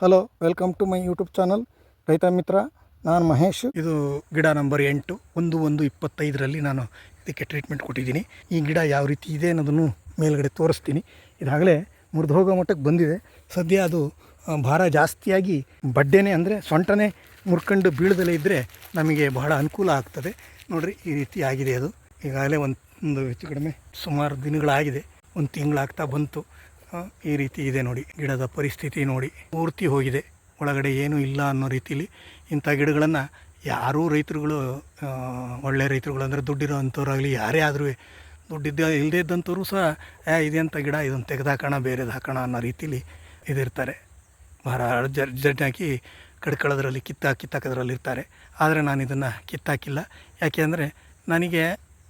Hello welcome to my YouTube channel ರೈತ ಮಿತ್ರ, ನಾನು ಮಹೇಶ್. ಇದು ಗಿಡ ನಂಬರ್ ಎಂಟು. ಒಂದು ಒಂದು ಇಪ್ಪತ್ತೈದರಲ್ಲಿ ನಾನು ಇದಕ್ಕೆ ಟ್ರೀಟ್ಮೆಂಟ್ ಕೊಟ್ಟಿದ್ದೀನಿ. ಈ ಗಿಡ ಯಾವ ರೀತಿ ಇದೆ ಅನ್ನೋದನ್ನು ಮೇಲ್ಗಡೆ ತೋರಿಸ್ತೀನಿ. ಇದಾಗಲೇ ಮುರಿದು ಹೋಗೋ ಮಟ್ಟಕ್ಕೆ ಬಂದಿದೆ. ಸದ್ಯ ಅದು ಭಾರ ಜಾಸ್ತಿಯಾಗಿ ಬಡ್ಡೆನೇ ಅಂದರೆ ಸೊಂಟನೇ ಮುರ್ಕೊಂಡು ಬೀಳದಲ್ಲೇ ಇದ್ದರೆ ನಮಗೆ ಬಹಳ ಅನುಕೂಲ ಆಗ್ತದೆ. ನೋಡಿರಿ, ಈ ರೀತಿ ಆಗಿದೆ ಅದು. ಈಗಾಗಲೇ ಒಂದು ಹೆಚ್ಚು ಕಡಿಮೆ ಸುಮಾರು ದಿನಗಳಾಗಿದೆ. ಒಂದು ತಿಂಗಳಾಗ್ತಾ ಬಂತು. ಈ ರೀತಿ ಇದೆ ನೋಡಿ. ಗಿಡದ ಪರಿಸ್ಥಿತಿ ನೋಡಿ. ಪೂರ್ತಿ ಹೋಗಿದೆ. ಒಳಗಡೆ ಏನೂ ಇಲ್ಲ ಅನ್ನೋ ರೀತಿಲಿ ಇಂಥ ಗಿಡಗಳನ್ನು ಯಾರೂ ರೈತರುಗಳು ಒಳ್ಳೆ ರೈತರುಗಳು ಅಂದರೆ ದುಡ್ಡಿರೋ ಅಂಥವ್ರಾಗಲಿ ಯಾರೇ ಆದರೂ ದುಡ್ಡಿದ್ದ ಇಲ್ಲದೇ ಇದ್ದಂಥವ್ರು ಸಹ, ಏ, ಇದೆಂಥ ಗಿಡ, ಇದನ್ನು ತೆಗೆದಾಕೋಣ, ಬೇರೆದು ಹಾಕೋಣ ಅನ್ನೋ ರೀತಿಲಿ ಇದಿರ್ತಾರೆ. ಭಾರ ಜರ್ ಜಡ್ಡಾಕಿ ಕಡ್ಕೊಳ್ಳೋದ್ರಲ್ಲಿ ಕಿತ್ತ ಕಿತ್ತಾಕೋದ್ರಲ್ಲಿ ಇರ್ತಾರೆ. ಆದರೆ ನಾನು ಇದನ್ನು ಕಿತ್ತಾಕಿಲ್ಲ. ಯಾಕೆ ಅಂದರೆ ನನಗೆ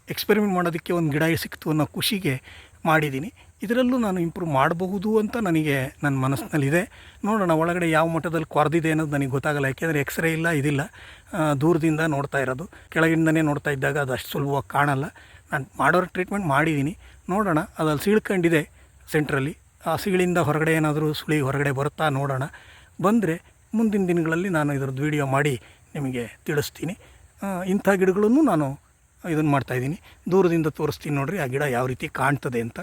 ಎಕ್ಸ್ಪೆರಿಮೆಂಟ್ ಮಾಡೋದಕ್ಕೆ ಒಂದು ಗಿಡ ಸಿಕ್ತು ಅನ್ನೋ ಖುಷಿಗೆ ಮಾಡಿದ್ದೀನಿ. ಇದರಲ್ಲೂ ನಾನು ಇಂಪ್ರೂವ್ ಮಾಡಬಹುದು ಅಂತ ನನಗೆ ನನ್ನ ಮನಸ್ಸಿನಲ್ಲಿದೆ. ನೋಡೋಣ ಒಳಗಡೆ ಯಾವ ಮಟ್ಟದಲ್ಲಿ ಕೊರೆದಿದೆ ಅನ್ನೋದು ನನಗೆ ಗೊತ್ತಾಗಲ್ಲ. ಯಾಕೆಂದರೆ ಎಕ್ಸ್ರೇ ಇಲ್ಲ, ಇದಿಲ್ಲ. ದೂರದಿಂದ ನೋಡ್ತಾ ಇರೋದು. ಕೆಳಗಿಂದನೇ ನೋಡ್ತಾ ಇದ್ದಾಗ ಅದು ಅಷ್ಟು ಸುಲಭವಾಗಿ ಕಾಣಲ್ಲ. ನಾನು ಮಾಡೋರು ಟ್ರೀಟ್ಮೆಂಟ್ ಮಾಡಿದ್ದೀನಿ. ನೋಡೋಣ ಅದಲ್ಲಿ ಸೀಳ್ಕೊಂಡಿದೆ ಸೆಂಟ್ರಲ್ಲಿ ಆ ಸೀಳಿಂದ ಹೊರಗಡೆ ಏನಾದರೂ ಸುಳಿ ಹೊರಗಡೆ ಬರುತ್ತಾ ನೋಡೋಣ. ಬಂದರೆ ಮುಂದಿನ ದಿನಗಳಲ್ಲಿ ನಾನು ಇದ್ರದ್ದು ವೀಡಿಯೋ ಮಾಡಿ ನಿಮಗೆ ತಿಳಿಸ್ತೀನಿ. ಇಂಥ ಗಿಡಗಳನ್ನು ನಾನು ಇದನ್ನು ಮಾಡ್ತಾಯಿದ್ದೀನಿ ದೂರದಿಂದ ತೋರಿಸ್ತೀನಿ ನೋಡಿರಿ, ಆ ಗಿಡ ಯಾವ ರೀತಿ ಕಾಣ್ತದೆ ಅಂತ.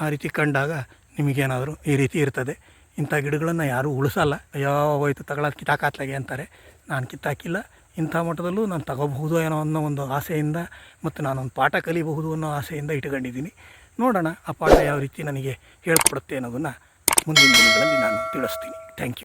ಆ ರೀತಿ ಕಂಡಾಗ ನಿಮಗೇನಾದರೂ ಈ ರೀತಿ ಇರ್ತದೆ. ಇಂಥ ಗಿಡಗಳನ್ನು ಯಾರೂ ಉಳಿಸಲ್ಲ. ಯಾವ ಹೋಯ್ತು ತಗೊಳ್ಳೋದು ಕಿತ್ತಾಕಾತ್ಲಾಗೆ ಅಂತಾರೆ. ನಾನು ಕಿತ್ತಾಕಿಲ್ಲ. ಇಂಥ ಮಟ್ಟದಲ್ಲೂ ನಾನು ತಗೋಬಹುದು ಏನೋ ಅನ್ನೋ ಒಂದು ಆಸೆಯಿಂದ ಮತ್ತು ನಾನೊಂದು ಪಾಠ ಕಲಿಬಹುದು ಅನ್ನೋ ಆಸೆಯಿಂದ ಇಟ್ಕೊಂಡಿದ್ದೀನಿ ನೋಡೋಣ ಆ ಪಾಠ ಯಾವ ರೀತಿ ನನಗೆ ಹೇಳ್ಕೊಡುತ್ತೆ ಅನ್ನೋದನ್ನು ಮುಂದಿನ ದಿನಗಳಲ್ಲಿ ನಾನು ತಿಳಿಸ್ತೀನಿ. Thank you